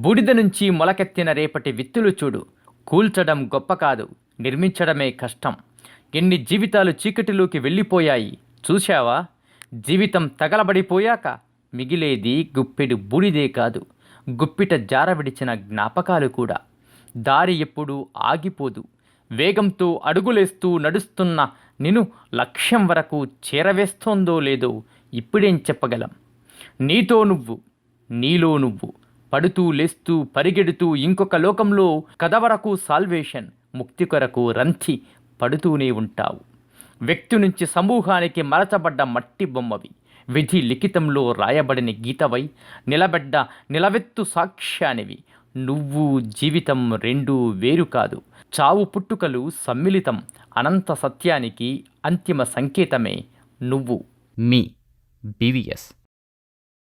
బూడిద నుంచి మొలకెత్తిన రేపటి విత్తులు చూడు. కూల్చడం గొప్ప కాదు నిర్మించడమే కష్టం. ఎన్ని జీవితాలు చీకటిలోకి వెళ్ళిపోయాయి చూశావా? జీవితం తగలబడిపోయాక మిగిలేది గుప్పెడు బూడిదే కాదు గుప్పిట జార విడిచిన జ్ఞాపకాలు కూడా. దారి ఎప్పుడూ ఆగిపోదు. వేగంతో అడుగులేస్తూ నడుస్తున్న నేను లక్ష్యం వరకు చేరవేస్తోందో లేదో ఇప్పుడేం చెప్పగలం? నీతో నువ్వు నీలో నువ్వు. పడుతూ లేస్తూ పరిగెడుతూ ఇంకొక లోకంలో కథ వరకు సాల్వేషన్ ముక్తి కొరకు రంతి పడుతూనే ఉంటావు. వ్యక్తి నుంచి సమూహానికి మరచబడ్డ మట్టి బొమ్మవి విధి లిఖితంలో రాయబడిన గీతవై నిలబడ్డ నిలవెత్తు సాక్ష్యానివి. నువ్వు జీవితం రెండూ వేరు కాదు. చావు పుట్టుకలు సమ్మిళితం. అనంత సత్యానికి అంతిమ సంకేతమే నువ్వు. మీ బీవీఎస్